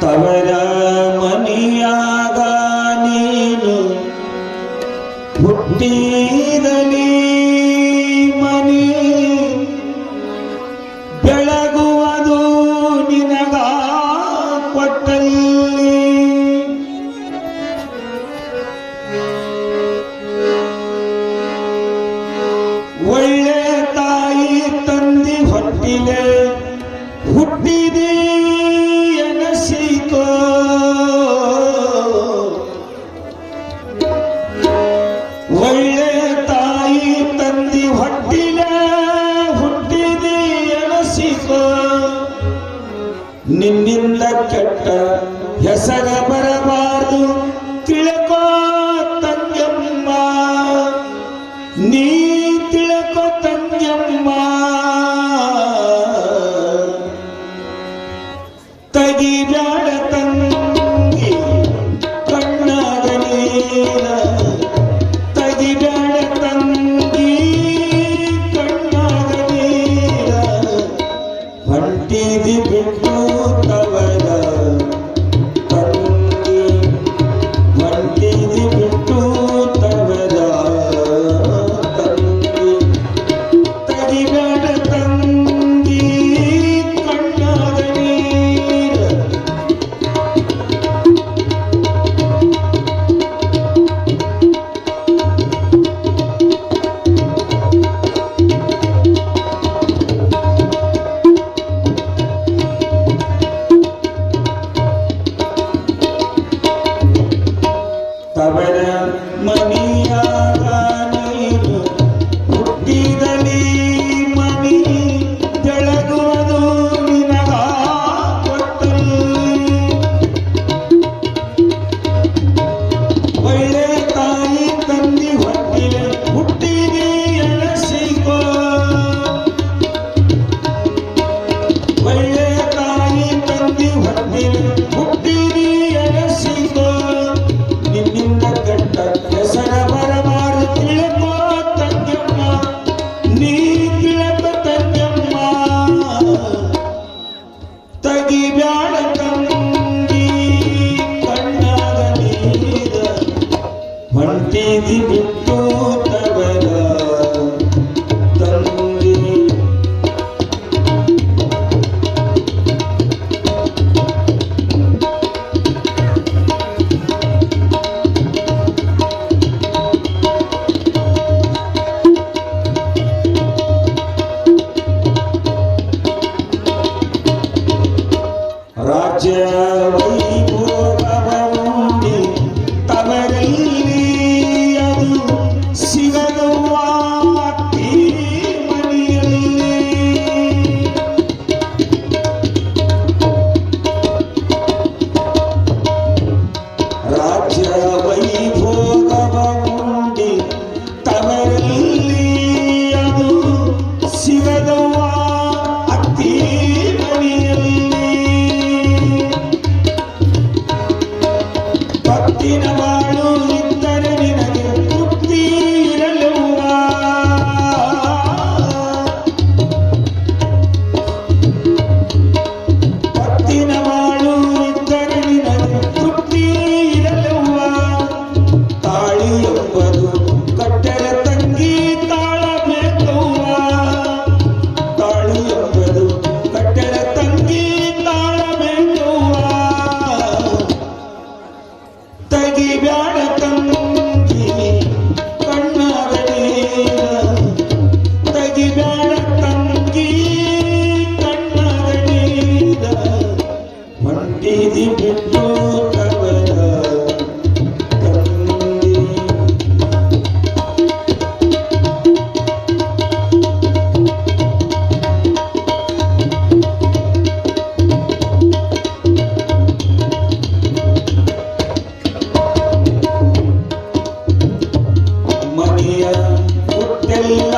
ತವರ ಮನಿಯಾದ ನೀನು ಹುಟ್ಟಿದನೇ அம்மா ಹೊಂಟಿದಿ ಬಿಟ್ಟ Amém. You know what? ಬೇಡ del